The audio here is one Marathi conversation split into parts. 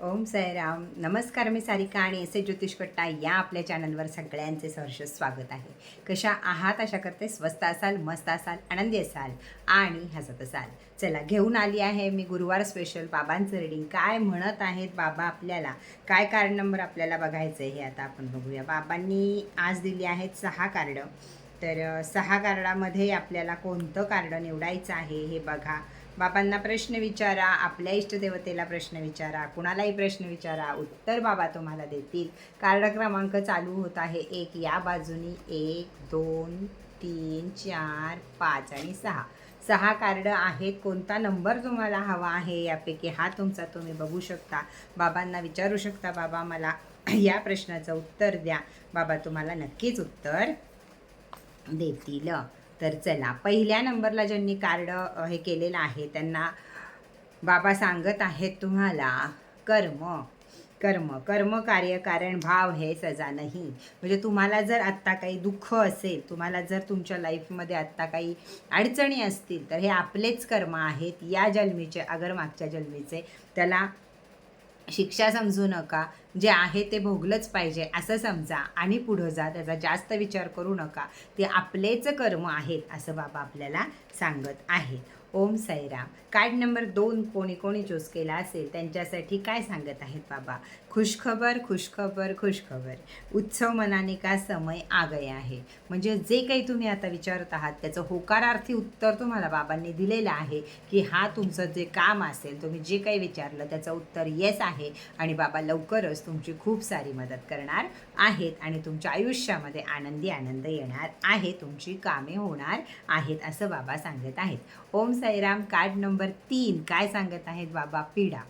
ओम साईराम नमस्कार मी सारिका आणि एस ए ज्योतिष कट्टा या आपल्या चॅनलवर सगळ्यांचे सहर्ष स्वागत आहे. कशा आहात? अशा करते स्वस्त असाल मस्त असाल आनंदी असाल आणि हसत असाल. चला घेऊन आली आहे मी गुरुवार स्पेशल बाबांचं रिडिंग काय म्हणत आहेत बाबा आपल्याला? काय कार्ड नंबर आपल्याला बघायचं आहे हे आता आपण बघूया. बाबांनी आज दिली आहेत सहा कार्ड तर सहा कार्डामध्ये आपल्याला कोणतं कार्ड निवडायचं आहे हे बघा. बाबांना प्रश्न विचारा आपल्या इष्टदेवतेला प्रश्न विचारा कुणालाही प्रश्न विचारा उत्तर बाबा तुम्हाला देतील. कार्ड क्रमांक चालू होत आहे एक या बाजूनी एक दोन तीन चार पाच आणि सहा. सहा कार्ड आहेत कोणता नंबर तुम्हाला हवा आहे यापैकी हा तुमचा तुम्ही बघू शकता. बाबांना विचारू शकता बाबा मला या प्रश्नाचं उत्तर द्या. बाबा तुम्हाला नक्कीच उत्तर देतील. तर चला पहिल्या नंबरला ज्यांनी कार्ड हे केलेलं आहे त्यांना बाबा सांगत आहेत तुम्हाला कर्म कर्म कर्म कार्य कारण भाव हे सजा नाही. म्हणजे तुम्हाला जर आत्ता काही दुःख असेल तुम्हाला जर तुमच्या लाईफमध्ये आत्ता काही अडचणी असतील तर हे आपलेच कर्म आहेत या जन्मीचे अगर मागच्या जन्मीचे. त्याला शिक्षा समजू नका जे आहे ते भोगलंच पाहिजे असं समजा. आणि पुढं जा त्याचा जास्त विचार करू नका. ते आपलेच कर्म आहेत असं बाबा आपल्याला सांगत आहे. ओम साईराम. कार्ड नंबर दोन कोणी कोणी चूज केला असेल त्यांच्यासाठी काय सांगत आहेत बाबा? खुशखबर खुशखबर खुशखबर. उत्सव मनाने का समय आगय आहे? म्हणजे जे काही तुम्ही आता विचारत आहात त्याचं होकारार्थी उत्तर तुम्हाला बाबांनी दिलेलं आहे की हा तुमचं जे काम असेल तुम्ही जे काही विचारलं त्याचं उत्तर येस आहे आणि बाबा लवकरच तुमची खूप सारी मदत करणार आहेत आणि तुमच्या आयुष्यामध्ये आनंदी आनंद येणार आहे तुमची कामे होणार आहेत असं बाबा सांगत आहेत. ओम साईराम कार्ड नंबर तीन काय सांगत आहेत बाबा? पीडा.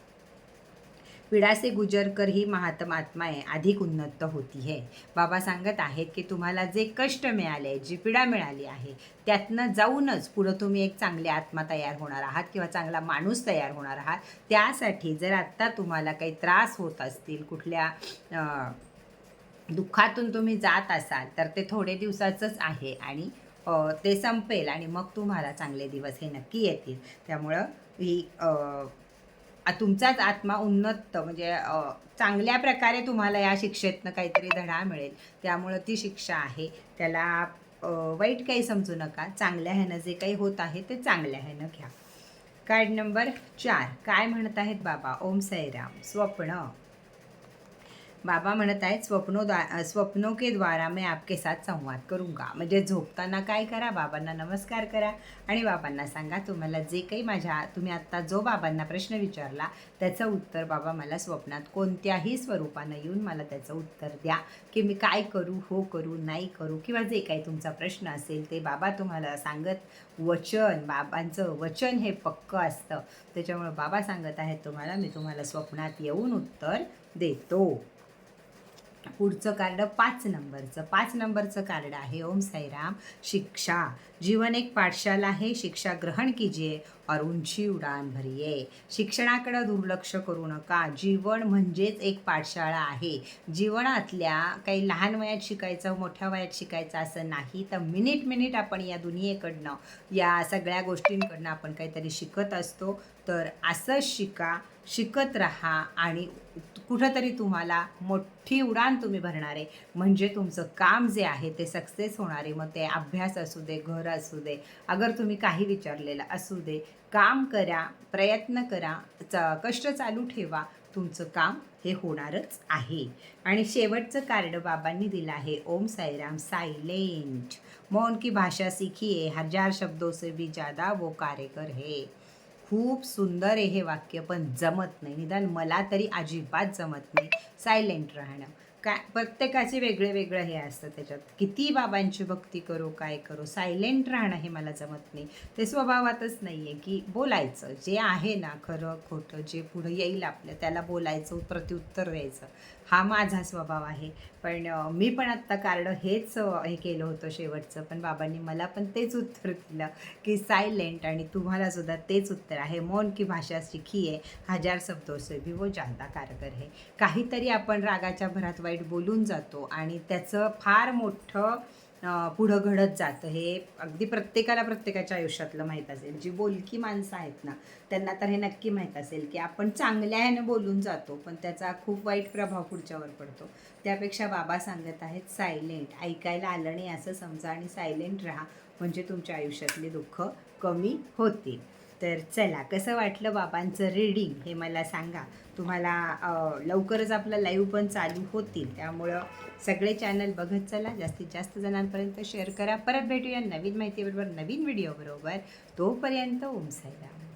पीडा से गुजर कर ही महात्मात्माए अधिक उन्नत होती है. बाबा सांगत आहेत की तुम्हाला जे कष्ट मिळाले जी पीडा मिळाली आहे त्यातनं जाऊनच पुढं तुम्ही एक चांगली आत्मा तयार होणार आहात किंवा चांगला माणूस तयार होणार आहात. त्यासाठी जर आत्ता तुम्हाला काही त्रास होत असतील कुठल्या दुःखातून तुम्ही जात असाल तर ते थोडे दिवसाचंच आहे आणि ते संपेल आणि मग तुम्हाला चांगले दिवस हे नक्की येतील. त्यामुळं ही आ- तुमचाच आत्मा उन्नत म्हणजे चांगल्या प्रकारे तुम्हाला या शिक्षेतनं काहीतरी धडा मिळेल. त्यामुळं ती शिक्षा आहे. त्याला वाईट काही समजू नका. चांगल्या ह्यानं जे काही होत आहे ते चांगल्या ह्यानं घ्या. कार्ड नंबर चार. काय म्हणत आहेत बाबा? ओम साईराम. स्वप्न. बाबा म्हणत आहेत स्वप्नो द्वा स्वप्नो के द्वारा मी आपके साथ संवाद करूंगा. म्हणजे झोपताना काय करा? बाबांना नमस्कार करा. आणि बाबांना सांगा तुम्हाला जे काही माझ्या तुम्ही आत्ता जो बाबांना प्रश्न विचारला त्याचं उत्तर बाबा मला स्वप्नात कोणत्याही स्वरूपानं येऊन मला त्याचं उत्तर द्या. की मी काय करू हो करू नाही करू किंवा जे काही तुमचा प्रश्न असेल ते बाबा तुम्हाला सांगत वचन बाबांचं वचन हे पक्कं असतं. त्याच्यामुळं बाबा सांगत आहेत तुम्हाला मी तुम्हाला स्वप्नात येऊन उत्तर देतो. पुढचं कार्ड पाच नंबरचं. पाच नंबरचं कार्ड आहे. ओम साईराम. शिक्षा. जीवन एक पाठशाला आहे. शिक्षा ग्रहण कीजिए और उंची उडान भरिये. शिक्षणाकडं दुर्लक्ष करू नका. जीवन म्हणजेच एक पाठशाळा आहे. जीवनातल्या काही लहान वयात शिकायचं मोठ्या वयात शिकायचं असं नाही तर मिनिट मिनिट आपण या दुनियेकडनं या सगळ्या गोष्टींकडनं आपण काहीतरी शिकत असतो. तर असंच शिका. शिकत राहा आणि कुठंतरी तुम्हाला मोठी उडान तुम्ही भरणारे म्हणजे तुमचं काम जे आहे ते सक्सेस होणारे मग ते अभ्यास असू दे घर असू दे अगर तुम्ही काही विचारलेलं असू दे काम करा प्रयत्न करा च कष्ट चालू ठेवा तुमचं काम हे होणारच आहे. आणि शेवटचं कार्ड बाबांनी दिलं आहे. ओम साईराम सायलेंट. मौन की भाषा सीखिए हजार शब्दों से भी ज़्यादा वो कार्यकर है. खूप सुंदर आहे हे वाक्य पण जमत नाही. निदान मला तरी अजिबात जमत नाही. सायलेंट राहणं. काय प्रत्येकाचे वेगळे वेगळं हे असतं त्याच्यात. किती बाबांची भक्ती करू काय करू सायलेंट राहणं हे मला जमत नाही. ते स्वभावातच नाही आहे की बोलायचं. जे आहे ना खरं खोटं जे पुढं येईल आपलं त्याला बोलायचं प्रत्युत्तर द्यायचं. हा माझा स्वभाव आहे. पण मी पण आत्ता कार्ड हेच हे केलं होतं शेवटचं. पण बाबांनी मला पण तेच उत्तर दिलं की सायलेंट आणि तुम्हाला सुद्धा तेच उत्तर आहे. मौन की भाषा शिखी आहे. हजार शब्दों से भी वो जादा कारगर है. काहीतरी आपण रागाच्या भरात वाईट बोलून जातो आणि त्याचं फार मोठं पुढं घडत जातं. हे अगदी प्रत्येकाला प्रत्येकाच्या आयुष्यातलं माहीत असेल. जी बोलकी माणसं आहेत ना त्यांना तर हे नक्की माहीत असेल की आपण चांगल्या ह्यानं बोलून जातो पण त्याचा खूप वाईट प्रभाव पुढच्यावर पडतो. त्यापेक्षा बाबा सांगत आहेत सायलेंट ऐकायला आलं नाही असं समजा आणि सायलेंट राहा म्हणजे तुमच्या आयुष्यातले दुःख कमी होतील. तर चला कसं वाटलं बाबांचं रीडिंग हे मला सांगा. तुम्हाला लवकरच आपलं लाईव्ह पण चालू होतील. त्यामुळं सगळे चॅनल बघत चला. जास्तीत जास्त जणांपर्यंत शेअर करा. परत भेटूया नवीन माहितीबरोबर नवीन व्हिडिओबरोबर तोपर्यंत ओम साईराम